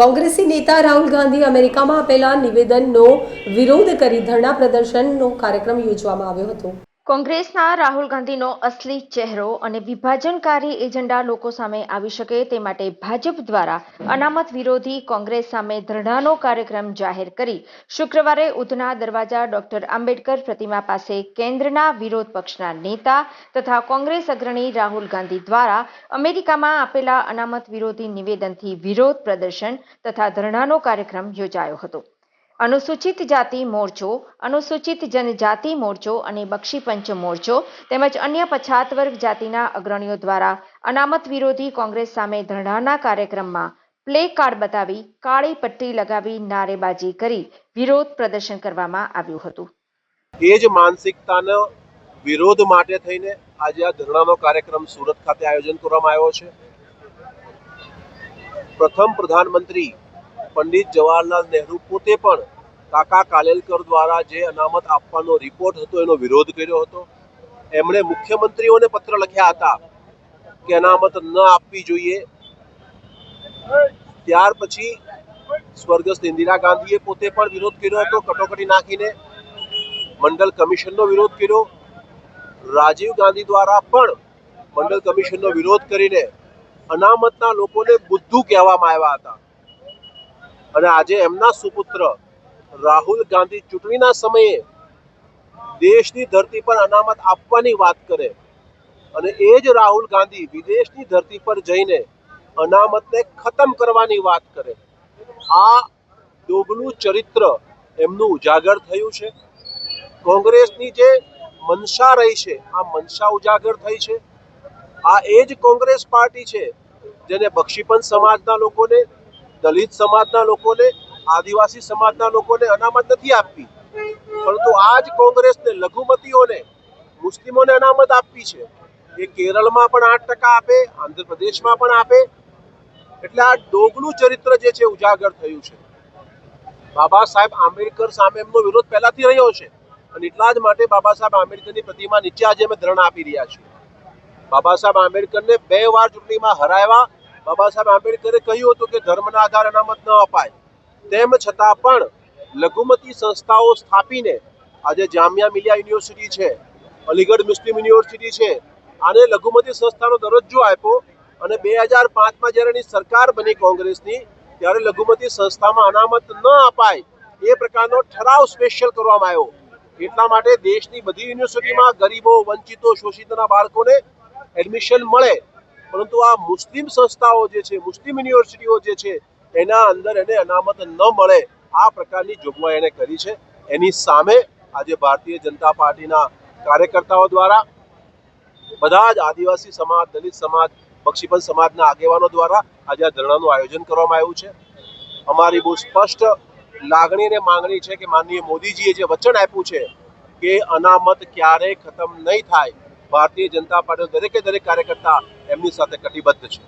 કોંગ્રેસી નેતા રાહુલ ગાંધી અમેરિકામાં આપેલા નિવેદનનો વિરોધ કરી ધરણા પ્રદર્શનનો કાર્યક્રમ યોજવામાં આવ્યો હતો. કોંગ્રેસના રાહુલ ગાંધીનો અસલી ચહેરો અને વિભાજનકારી એજન્ડા લોકો સામે આવી શકે તે માટે ભાજપ દ્વારા અનામત વિરોધી કોંગ્રેસ સામે ધરણાનો કાર્યક્રમ જાહેર કરી શુક્રવારે ઉધના દરવાજા ડોક્ટર આંબેડકર પ્રતિમા પાસે કેન્દ્રના વિરોધ પક્ષના નેતા તથા કોંગ્રેસ અગ્રણી રાહુલ ગાંધી દ્વારા અમેરિકામાં આપેલા અનામત વિરોધી નિવેદનથી વિરોધ પ્રદર્શન તથા ધરણાનો કાર્યક્રમ યોજાયો હતો. અનુસૂચિત જાતિ મોરચો, અનુસૂચિત જનજાતિ મોરચો અને બક્ષીપંચ મોરચો તેમજ અન્ય પછાત વર્ગ જાતિના અગ્રણીઓ દ્વારા અનામત વિરોધી કોંગ્રેસ સામે ધરણાના કાર્યક્રમમાં પ્લે કાર્ડ બતાવી, કાળી પટ્ટી લગાવી નારેબાજી કરી વિરોધ પ્રદર્શન કરવામાં આવ્યું હતું. એ જ માનસિકતાનો વિરોધ માટે થઈને આજે આ ધરણાનો કાર્યક્રમ સુરત ખાતે આયોજન કરવામાં આવ્યો છે. પ્રથમ પ્રધાનમંત્રી પંડિત જવાહરલાલ નહેરુ પોતે પણ કાકા કાલેલકર દ્વારા જે અનામત આપવાનો રિપોર્ટ હતો, એનો વિરોધ કર્યો હતો. એમણે મુખ્યમંત્રીઓને પત્ર લખ્યા હતા કે અનામત ન આપવી જોઈએ. ત્યાર પછી સ્વર્ગસ્થ ઇન્દિરા ગાંધીએ પોતે પણ વિરોધ કર્યો હતો, કટોકટી નાખીને. મંડળ કમિશનનો વિરોધ કર્યો. રાજીવ ગાંધી દ્વારા પણ મંડળ કમિશનનો વિરોધ કરીને અનામતના લોકોને બુદ્ધુ કહેવામાં આવ્યા હતા. અને આજે એમના સુપુત્ર રાહુલ ગાંધી ચૂંટણીના સમયે દેશની ધરતી પર અનામત આપવાની વાત કરે અને એ જ રાહુલ ગાંધી વિદેશની ધરતી પર જઈને અનામતને ખતમ કરવાની વાત કરે. આ ડોગલું ચરિત્ર એમનું ઉજાગર થયું છે. કોંગ્રેસની જે મનસા રહી છે, આ મનસા ઉજાગર થઈ છે. આ એ જ કોંગ્રેસ પાર્ટી છે જેને બક્ષીપંચ સમાજના લોકોને દલિત સમાજના લોકોને, આદિવાસી સમાજના લોકોને અનામત નથી આપવી. પરંતુ આ જ કોંગ્રેસને લઘુમતીઓને, મુસ્લિમોને અનામત આપવી છે. એ કેરળમાં પણ આઠ ટકા આપે, આંધ્રપ્રદેશમાં પણ આપે. એટલે આ ડોગલું ચરિત્ર જે છે, ઉજાગર થયું છે. બાબા સાહેબ આંબેડકર સામે એમનો વિરોધ પહેલાથી રહ્યો છે. અને એટલા જ માટે બાબા સાહેબ આંબેડકરની પ્રતિમા નીચે આજે અમે ધરણા આપી રહ્યા છીએ. બાબા સાહેબ આંબેડકરને બે વાર ચૂંટણીમાં હરાવ્યા બાબા સાહેબ આંબેડકરે કહ્યું હતું કે ધર્મના આધારે અનામત ન અપાય. તેમ છતાં પણ લઘુમતી સંસ્થાઓ સ્થાપીને આજે જામિયા મિલિયા યુનિવર્સિટી છે, અલીગઢ મુસ્લિમ યુનિવર્સિટી છે, આને લઘુમતી સંસ્થાનો દરજ્જો આપ્યો અને બે હજાર પાંચમાં જ્યારે એની સરકાર બની કોંગ્રેસની, ત્યારે લઘુમતી સંસ્થામાં અનામત ન અપાય એ પ્રકારનો ઠરાવ સ્પેશિયલ કરવામાં આવ્યો. એટલા માટે દેશની બધી યુનિવર્સિટીમાં ગરીબો, વંચિતો, શોષિતના બાળકોને એડમિશન મળે પરંતુ આ મુસ્લિમ સંસ્થાઓ જે છે, મુસ્લિમ યુનિવર્સિટીઓ જે છે, એના અંદર એને અનામત ન મળે આ પ્રકારની જોગવાઈ એને કરી છે. એની સામે આજે ભારતીય જનતા પાર્ટીના કાર્યકર્તાઓ દ્વારા, બધા જ આદિવાસી સમાજ, દલિત સમાજ બક્ષીપંચ સમાજના આગેવાનો દ્વારા આજે આ ધરણાનું આયોજન કરવામાં આવ્યું છે. અમારી બહુ સ્પષ્ટ લાગણી અને માંગણી છે કે માનનીય મોદીજીએ જે વચન આપ્યું છે કે અનામત ક્યારેય ખતમ નહીં થાય ભારતીય જનતા પાર્ટીનો દરેકે દરેક કાર્યકર્તા એમની સાથે કટિબદ્ધ છે.